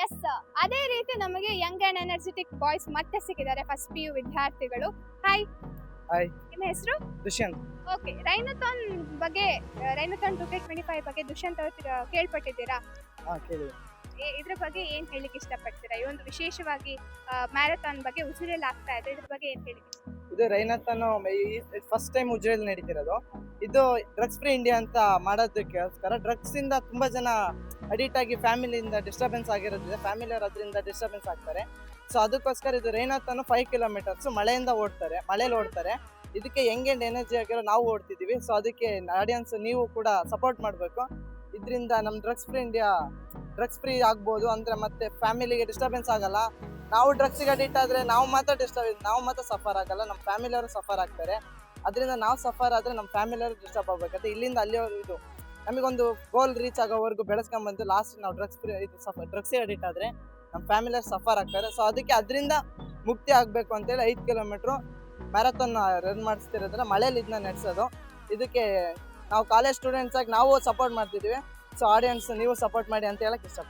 S ಅದೇ ರೀತಿ ನಮಗೆ ಯಂಗ್ ಅಂಡ್ ಎನರ್ಜೆಟಿಕ್ ಬಾಯ್ಸ್ ಮತ್ತೆ ಸಿಕ್ಕಿದ್ದಾರೆ ಫಸ್ಟ್ ಪಿ ಯು ವಿದ್ಯಾರ್ಥಿಗಳು. ಹಾಯ್ ಹಾಯ್ ನಿಮ್ಮ ಹೆಸರು? ದುಷ್ಯಂತ್ ಓಕೆ ರೈನಥಾನ್ ಬಗ್ಗೆ rainathon two K twenty five ಬಗ್ಗೆ ದುಷ್ಯಂತ್ ಅವ್ರ ಕೇಳ್ಪಟ್ಟಿದ್ದೀರಾ? ಹಾ ಕೇಳಿ ಇದರ ಇದ್ರ ಬಗ್ಗೆ ಏನ್ ಹೇಳಿಕ್ಕೆ ಇಷ್ಟಪಡ್ತೀರಾ? ಈ ಒಂದು ವಿಶೇಷವಾಗಿ ಮ್ಯಾರಥಾನ್ ಬಗ್ಗೆ ಉಜಿರೆಯಲ್ಲಿ ಆಗ್ತಾ ಇದೆ. ಇದ್ರ ಬಗ್ಗೆ ಏನ್ ಹೇಳಿಕ್ಕೆ ಇಷ್ಟ- ಇದು ರೈನಾಥನ್ ಫಸ್ಟ್ ಟೈಮ್ ಉಜ್ರೇಲ್ ನಡೀತಿರೋದು. ಇದು ಡ್ರಗ್ಸ್ ಫ್ರೀ ಇಂಡಿಯಾ ಅಂತ ಮಾಡೋದಕ್ಕೋಸ್ಕರ ಡ್ರಗ್ಸ್ ಇಂದ ತುಂಬಾ ಜನ ಅಡಿಕ್ಟ್ ಆಗಿ ಫ್ಯಾಮಿಲಿಯಿಂದ ಡಿಸ್ಟರ್ಬೆನ್ಸ್ ಆಗಿರೋದ್ರಿಂದ ಫ್ಯಾಮಿಲಿ ಅವ್ರು ಅದರಿಂದ ಡಿಸ್ಟರ್ಬೆನ್ಸ್ ಆಗ್ತಾರೆ. ಸೊ ಅದಕ್ಕೋಸ್ಕರ ಇದು ರೈನಾಥನ್ ಫೈವ್ ಕಿಲೋಮೀಟರ್ಸ್ ಮಳೆಯಿಂದ ಓಡ್ತಾರೆ ಮಳೆಯಲ್ಲಿ ಓಡ್ತಾರೆ. ಇದಕ್ಕೆ ಹೆಂಗೆ ಎನರ್ಜಿ ಆಗಿರೋ ನಾವು ಓಡ್ತಿದೀವಿ ಸೊ ಅದಕ್ಕೆ ಆಡಿಯನ್ಸ್ ನೀವು ಕೂಡ ಸಪೋರ್ಟ್ ಮಾಡಬೇಕು. ಇದರಿಂದ ನಮ್ಮ drugs free India drugs free ಆಗ್ಬೋದು ಅಂದರೆ ಮತ್ತೆ ಫ್ಯಾಮಿಲಿಗೆ ಡಿಸ್ಟರ್ಬೆನ್ಸ್ ಆಗಲ್ಲ. ನಾವು ಡ್ರಗ್ಸ್ಗೆ ಅಡಿಕ್ಟ್ ಆದರೆ ನಾವು ಮಾತ್ರ ಡಿಸ್ಟರ್ಬ್ ನಾವು ಮಾತ್ರ ಸಫರ್ ಆಗಲ್ಲ. ನಮ್ಮ ಫ್ಯಾಮಿಲಿಯವರು ಸಫರ್ ಆಗ್ತಾರೆ. ಅದರಿಂದ ನಾವು ಸಫರ್ ಆದರೆ ನಮ್ಮ ಫ್ಯಾಮಿಲಿಯವರು ಡಿಸ್ಟರ್ಬ್ ಆಗಬೇಕಂತ ಇಲ್ಲಿಂದ ಅಲ್ಲಿವರೆಗೂ ಇದು. ನಮಗೊಂದು ಗೋಲ್ ರೀಚ್ ಆಗೋವರೆಗೂ ಬೆಳೆಸ್ಕೊಂಡ್ಬಂದು ಲಾಸ್ಟ್ ನಾವು ಡ್ರಗ್ಸ್ ಫ್ರೀ ಇದು ಸಫರ್ ಡ್ರಗ್ಸಿಗೆ ಅಡಿಕ್ಟ್ ಆದರೆ ನಮ್ಮ ಫ್ಯಾಮಿಲಿಯವ್ರು ಸಫರ್ ಆಗ್ತಾರೆ. ಸೊ ಅದಕ್ಕೆ ಅದರಿಂದ ಮುಕ್ತಿ ಆಗಬೇಕು ಅಂತೇಳಿ ಐದು ಕಿಲೋಮೀಟ್ರು ಮ್ಯಾರಥಾನ್ ರನ್ ಮಾಡಿಸ್ತಿರೋದ್ರೆ ಮಳೆಯಲ್ಲಿ ಇದನ್ನ ನಡೆಸೋದು. ಇದಕ್ಕೆ ನಾವು ಕಾಲೇಜ್ ಸ್ಟೂಡೆಂಟ್ಸ್ ಆಗಿ ನಾವು ಸಪೋರ್ಟ್ ಮಾಡ್ತಿದ್ದೀವಿ ಸೊ ಆಡಿಯನ್ಸ್ ನೀವು ಸಪೋರ್ಟ್ ಮಾಡಿ ಅಂತ ಹೇಳಕ್ ಇಷ್ಟಪಡ್ತೀನಿ.